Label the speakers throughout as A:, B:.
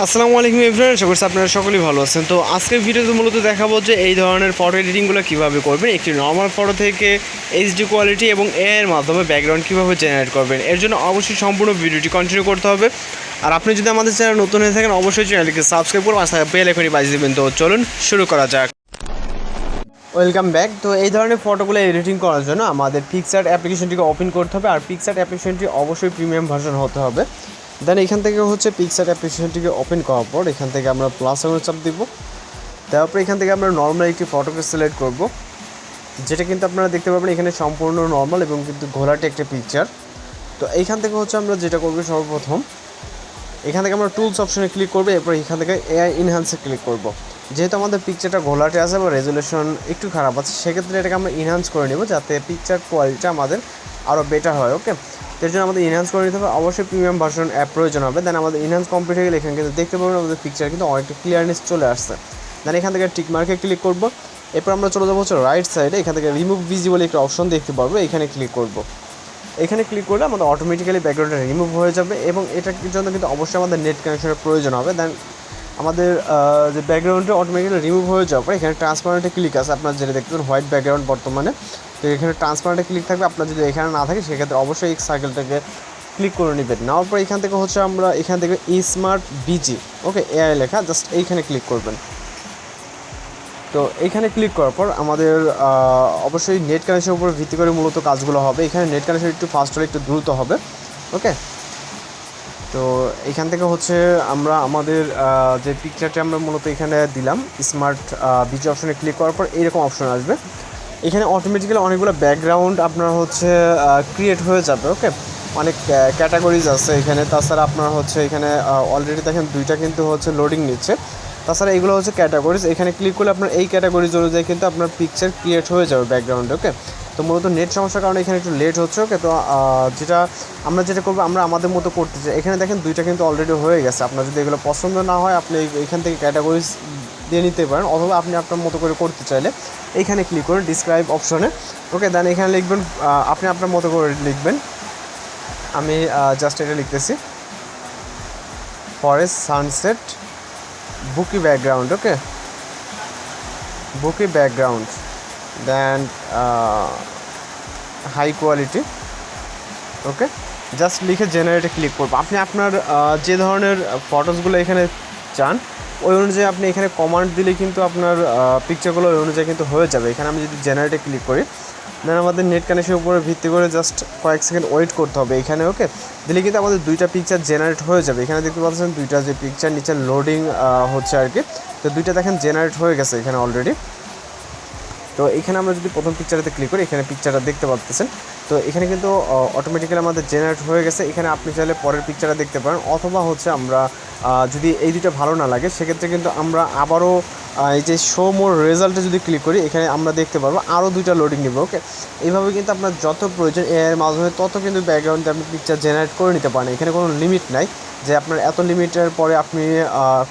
A: আসসালামু আলাইকুম এভরিওয়ান, আশা করছি আপনারা সকলেই ভালো আছেন। তো আজকের ভিডিওতে মূলত দেখাবো যে এই ধরনের ফটো এডিটিংগুলো কীভাবে করবেন, একটি নর্মাল ফটো থেকে এইচডি কোয়ালিটি এবং এর মাধ্যমে ব্যাকগ্রাউন্ড কীভাবে জেনারেট করবেন, এর জন্য অবশ্যই সম্পূর্ণ ভিডিওটি কন্টিনিউ করতে হবে। আর আপনি যদি আমাদের চ্যানেল নতুন হয়ে থাকেন, অবশ্যই চ্যানেলটিকে সাবস্ক্রাইব করুন আর বেল এখনই বাজিয়ে দেবেন। তো চলুন শুরু করা যাক। ওয়েলকাম ব্যাক তো এই ধরনের ফটোগুলো এডিটিং করার জন্য আমাদের পিকচার অ্যাপ্লিকেশনটিকে ওপেন করতে হবে, আর পিকচার অ্যাপ্লিকেশনটি অবশ্যই প্রিমিয়াম ভার্সন হতে হবে। দেন এখান থেকে হচ্ছে পিকচার অ্যাপ্লিকেশনটিকে ওপেন করার পর এখান থেকে আমরা প্লাস আঙুল চাপ দিব। তারপর এখান থেকে আমরা নর্মাল একটি ফটোকে সিলেক্ট করব। যেটা কিন্তু আপনারা দেখতে পাবেন এখানে সম্পূর্ণ নর্মাল এবং কিন্তু ঘোলাটে একটা পিকচার তো এইখান থেকে হচ্ছে আমরা যেটা করব সর্বপ্রথম, এখান থেকে আমরা টুলস অপশনে ক্লিক করব, এরপর এখান থেকে এআই ইনহ্যান্সে ক্লিক করব। যেহেতু আমাদের পিকচারটা ঘোলাটে আছে বা রেজুলেশন একটু খারাপ আছে, সেক্ষেত্রে এটাকে আমরা ইনহান্স করে নেব যাতে পিকচার কোয়ালিটিটা আমাদের আরও বেটার হয় ওকে এর জন্য আমাদের ইনহান্স করে নিতে হবে। অবশ্যই প্রিমিয়াম ভার্সন অ্যাপ প্রয়োজন হবে। দেন আমাদের ইনহান্স কমপ্লিট হয়ে গেলে এখানে কিন্তু দেখতে পাবেন আমাদের পিকচার কিন্তু অনেকটা ক্লিয়ারনেস চলে আসছে। দেন এখান থেকে টিক মার্কে ক্লিক করব। এরপর আমরা চলে যাব হচ্ছে রাইট সাইডে এখান থেকে রিমুভ ভিজিবল একটা অপশন দেখতে পারব। এখানে ক্লিক করব। এখানে ক্লিক করলে আমাদের অটোমেটিক্যালি ব্যাকগ্রাউন্ডটা রিমুভ হয়ে যাবে এবং এটার জন্য কিন্তু অবশ্যই আমাদের নেট কানেকশনের প্রয়োজন হবে। দেন আমাদের যে ব্যাকগ্রাউন্ডটা অটোমেটিক্যালি রিমুভ হয়ে যাওয়ার পর এখানে ট্রান্সপারেন্টে ক্লিক আছে। আপনার যেটা দেখতে পাবেন হোয়াইট ব্যাকগ্রাউন্ড বর্তমানে। তো এখানে ট্রান্সপারেন্টে ক্লিক থাকবে। আপনার যদি এখানে না থাকে, সেক্ষেত্রে অবশ্যই এই সার্কেলটাকে ক্লিক করে নেবেন। নেওয়ার পর এখান থেকে হচ্ছে আমরা এখান থেকে স্মার্ট বিজি ওকে এআই লেখা জাস্ট এইখানে ক্লিক করবেন। তো এইখানে ক্লিক করার পর আমাদের অবশ্যই নেট কানেকশনের উপর ভিত্তি করে মূলত কাজগুলো হবে। এখানে নেট কানেকশন একটু ফাস্ট হলে একটু দ্রুত হবে ওকে তো এখান থেকে হচ্ছে আমরা আমাদের যে পিকচারটা আমরা মূলত এখানে দিলাম স্মার্ট বিজি অপশনে ক্লিক করার পর এইরকম অপশন আসবে। এখানে অটোমেটিক্যালি অনেকগুলো ব্যাকগ্রাউন্ড আপনার হচ্ছে ক্রিয়েট হয়ে যাবে ওকে অনেক ক্যাটাগরিজ আছে এখানে। তাছাড়া আপনার হচ্ছে এখানে অলরেডি দেখেন দুইটা কিন্তু হচ্ছে লোডিং নিচ্ছে। তাছাড়া এগুলো হচ্ছে ক্যাটাগরিজ এখানে ক্লিক করলে আপনার এই ক্যাটাগরিজ অনুযায়ী কিন্তু আপনার পিকচার ক্রিয়েট হয়ে যাবে ব্যাকগ্রাউন্ডে ওকে তো মূলত নেট সমস্যার কারণে এখানে একটু লেট হচ্ছে ওকে তো যেটা আমরা যেটা করব, আমরা আমাদের মতো করতে চাই। এখানে দেখেন দুইটা কিন্তু অলরেডি হয়ে গেছে। আপনার যদি এগুলো পছন্দ না হয়, আপনি এখান থেকে ক্যাটাগরিজ দিয়ে নিতে পারেন, অথবা আপনি আপনার মতো করে করতে চাইলে এইখানে ক্লিক করুন ডিসক্রাইব অপশনে ওকে দেন এখানে লিখবেন আপনি আপনার মতো করে লিখবেন। আমি জাস্ট এটা লিখতেছি। Forest sunset bokeh background okay bokeh background then high quality okay just লিখে জেনারেটে ক্লিক করব। আপনি আপনার যে ধরনের ফটোসগুলো এখানে চান, ওই অনুযায়ী আপনি এখানে কমান্ড দিলে কিন্তু আপনার পিকচারগুলো ওই অনুযায়ী কিন্তু হয়ে যাবে। এখানে আমি যদি জেনারেটে ক্লিক করি দেন আমাদের নেট কানেকশনের উপরে ভিত্তি করে জাস্ট কয়েক সেকেন্ড ওয়েট করতে হবে এখানে ওকে দিলে কিন্তু আমাদের দুইটা পিকচার জেনারেট হয়ে যাবে। এখানে দেখতে পাচ্ছেন দুইটা যে পিকচার নিচে লোডিং হচ্ছে আর কি। তো দুইটা দেখেন জেনারেট হয়ে গেছে এখানে অলরেডি তো এখানে আমরা যদি প্রথম পিকচারেতে ক্লিক করি, এখানে পিকচারটা দেখতে পাচ্ছেন তো এখানে কিন্তু অটোমেটিক্যালি আমাদের জেনারেট হয়ে গেছে। এখানে আপনি চাইলে পরের পিকচারটা দেখতে পারেন। অথবা হচ্ছে আমরা যদি এই দুটো ভালো না লাগে, সেক্ষেত্রে কিন্তু আমরা আবারও এই যে শো মোর রেজাল্টে যদি ক্লিক করি, এখানে আমরা দেখতে পারব আরও দুইটা লোডিং নেবে ওকে এইভাবে কিন্তু আপনার যত প্রয়োজন এর মাধ্যমে তত কিন্তু ব্যাকগ্রাউন্ডে আপনি পিকচার জেনারেট করে নিতে পারেন। এখানে কোনো লিমিট নাই যে আপনার এত লিমিটের পরে আপনি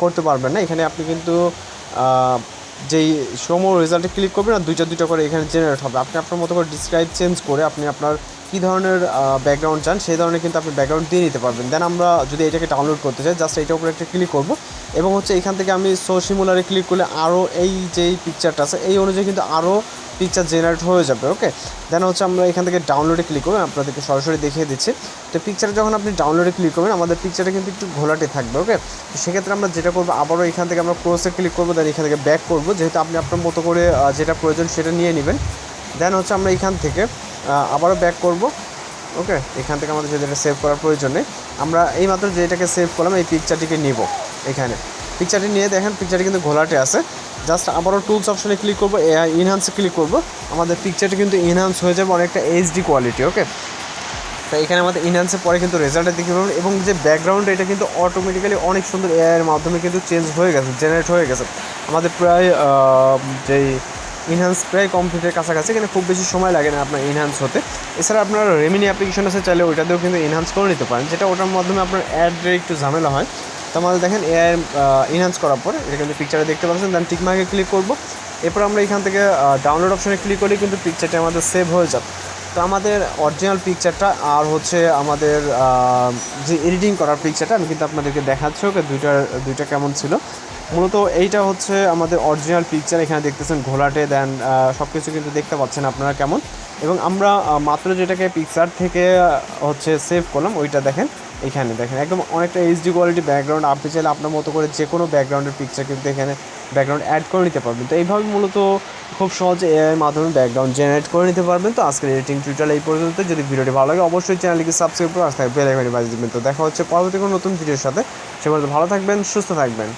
A: করতে পারবেন না। এখানে আপনি কিন্তু যেই সমো রেজাল্টে ক্লিক করবেন আর দুইটা দুইটা করে এখানে জেনারেট হবে। আপনি আপনার মতো করে ডিসক্রাইব চেঞ্জ করে আপনি আপনার কী ধরনের ব্যাকগ্রাউন্ড চান, সেই ধরনের কিন্তু আপনি ব্যাকগ্রাউন্ড দিয়ে নিতে পারবেন। দেন আমরা যদি এটাকে ডাউনলোড করতে চাই জাস্ট এইটার উপরে একটা ক্লিক করব। এবং হচ্ছে এখান থেকে আমি সো সিমুলারে ক্লিক করলে আরও এই যেই পিকচারটা আছে, এই অনুযায়ী কিন্তু আরও পিকচার জেনারেট হয়ে যাবে ওকে দেন হচ্ছে আমরা এখান থেকে ডাউনলোডে ক্লিক করবেন আপনাদেরকে সরাসরি দেখিয়ে দিচ্ছি। তো পিকচারে যখন আপনি ডাউনলোডে ক্লিক করবেন, আমাদের পিকচারটা কিন্তু একটু ঘোলাটে থাকবে ওকে তো সেক্ষেত্রে আমরা যেটা করব, আবারও এখান থেকে আমরা ক্রোসে ক্লিক করব দেন এখান থেকে ব্যাক করব। যেহেতু আপনি আপনার মতো করে যেটা প্রয়োজন সেটা নিয়ে নেবেন। দেন হচ্ছে আমরা এখান থেকে আবারও ব্যাক করব। ওকে এখান থেকে আমাদের যদি এটা সেভ করার প্রয়োজন নেই। আমরা এইমাত্র যেটাকে সেভ করলাম, এই পিকচারটিকে নিব এখানে। পিকচারটি নিয়ে দেখেন পিকচারটি কিন্তু ঘোলাটে আছে। জাস্ট আবারও টুলস অপশনে ক্লিক করব ইনহান্সে ক্লিক করব। আমাদের পিকচারটি কিন্তু ইনহান্স হয়ে যাবে অনেকটা এইচডি কোয়ালিটি ওকে তো এখানে আমাদের ইনহান্সের পরে কিন্তু রেজাল্টটা দেখতে পাবেন এবং যে ব্যাকগ্রাউন্ড এটা কিন্তু অটোমেটিক্যালি অনেক সুন্দর এআইয়ের মাধ্যমে কিন্তু চেঞ্জ হয়ে গেছে জেনারেট হয়ে গেছে। আমাদের প্রায় যেই ইনহান্স প্রায় কমপ্লিটের কাছাকাছি এখানে খুব বেশি সময় লাগে না আপনার ইনহ্যান্স হতে। এছাড়া আপনার রেমিনি অ্যাপ্লিকেশন আছে, চাইলে ওইটাতেও কিন্তু ইনহান্স করে নিতে পারেন। যেটা ওটার মাধ্যমে আপনার অ্যাড একটু ঝামেলা হয়। তো আমাদের দেখেন এআই ইনহান্স করার পর, এটা কিন্তু পিকচারে দেখতে পাচ্ছেন দেন টিকমার্কে ক্লিক করব। এরপর আমরা এখান থেকে ডাউনলোড অপশনে ক্লিক করলে কিন্তু পিকচারটি আমাদের সেভ হয়ে যাবে। তো আমাদের অরিজিনাল পিকচারটা আর হচ্ছে আমাদের যে এডিটিং করার পিকচারটা আমি কিন্তু আপনাদেরকে দেখাচ্ছি, ওকে দুইটা দুইটা কেমন ছিল। মূলত এইটা হচ্ছে আমাদের অরিজিনাল পিকচার এখানে দেখতেছেন ঘোলাটে দেন সব কিছু কিন্তু দেখতে পাচ্ছেন আপনারা কেমন। এবং আমরা মাত্র যেটাকে পিকচার থেকে হচ্ছে সেভ করলাম, ওইটা দেখেন। এখানে দেখেন, একদম অনেকটা এইচডি কোয়ালিটি ব্যাকগ্রাউন্ড আপনি চাইলে আপনার মতো করে যে কোনো ব্যাকগ্রাউন্ডের পিকচার কিন্তু এখানে ব্যাকগ্রাউন্ড অ্যাড করে নিতে পারবেন। তো এইভাবে মূলত খুব সহজে এআই মাধ্যমে ব্যাকগ্রাউন্ড জেনারেট করে নিতে পারবেন। তো আজকের এডিটিং টিউটোরিয়াল এই পর্যন্ত। যদি ভিডিওটি ভালো লাগে, অবশ্যই চ্যানেলটিকে সাবস্ক্রাইব করে আসতে বেল আইকনে বাজিয়ে দিবেন। তো দেখা হচ্ছে পরবর্তী কোনো নতুন ভিডিওর সাথে। সে পর্যন্ত ভালো থাকবেন, সুস্থ থাকবেন।